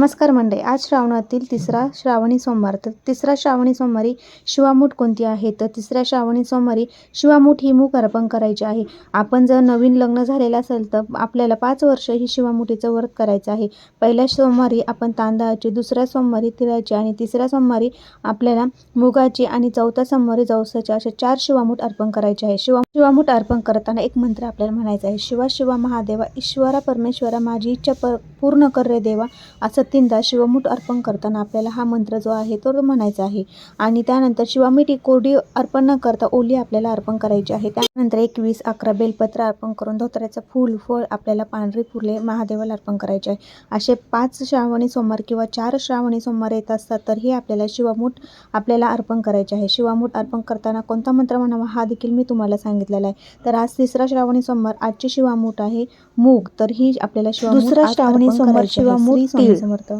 नमस्कार मंडळी आज श्रावणातील तिसरा श्रावणी सोमवार. तर तिसरा श्रावणी सोमवारी शिवामूठ कोणती आहे? तर तिसऱ्या श्रावणी सोमवारी शिवामूठ ही मूग अर्पण करायची आहे. आपण जर नवीन लग्न झालेलं असेल तर आपल्याला पाच वर्ष ही शिवामुठीचं व्रत करायचं आहे. पहिल्या सोमवारी आपण तांदळाची दुसऱ्या सोमवारी तिळाची आणि तिसऱ्या सोमवारी आपल्याला मुगाची आणि चौथ्या सोमवारी जवसाची अशा चार शिवामूठ अर्पण करायचे आहे. शिवा शिवामूठ अर्पण करताना एक मंत्र आपल्याला म्हणायचा आहे. शिवा शिवा महादेवा ईश्वरा परमेश्वरा माझी इच्छा पर पूर्ण कर रे देवा. असं तीनदा शिवमूठ अर्पण करताना आपल्याला हा मंत्र जो आहे तो म्हणायचा आहे. आणि त्यानंतर शिवामीठ कोरडी अर्पण न करता ओली आपल्याला अर्पण करायची आहे. त्यानंतर एकवीस अकरा बेलपत्र अर्पण करून धोत्र्याचं फूल फळ आपल्याला पांढरी फुले महादेवाला अर्पण करायचे आहे. असे पाच श्रावणी सोमवार किंवा चार श्रावणी सोमवार येत असतात तर हे आपल्याला शिवामूठ आपल्याला अर्पण करायचे आहे. शिवामूठ अर्पण करताना कोणता मंत्र म्हणावा हा देखील मी तुम्हाला सांगितलेला आहे. तर आज तिसरा श्रावणी सोमवार आजची शिवामूठ आहे मूग. तर ही आपल्याला शिवामूठ दुसरा श्रावणी स्वामी तीळ. समर्थ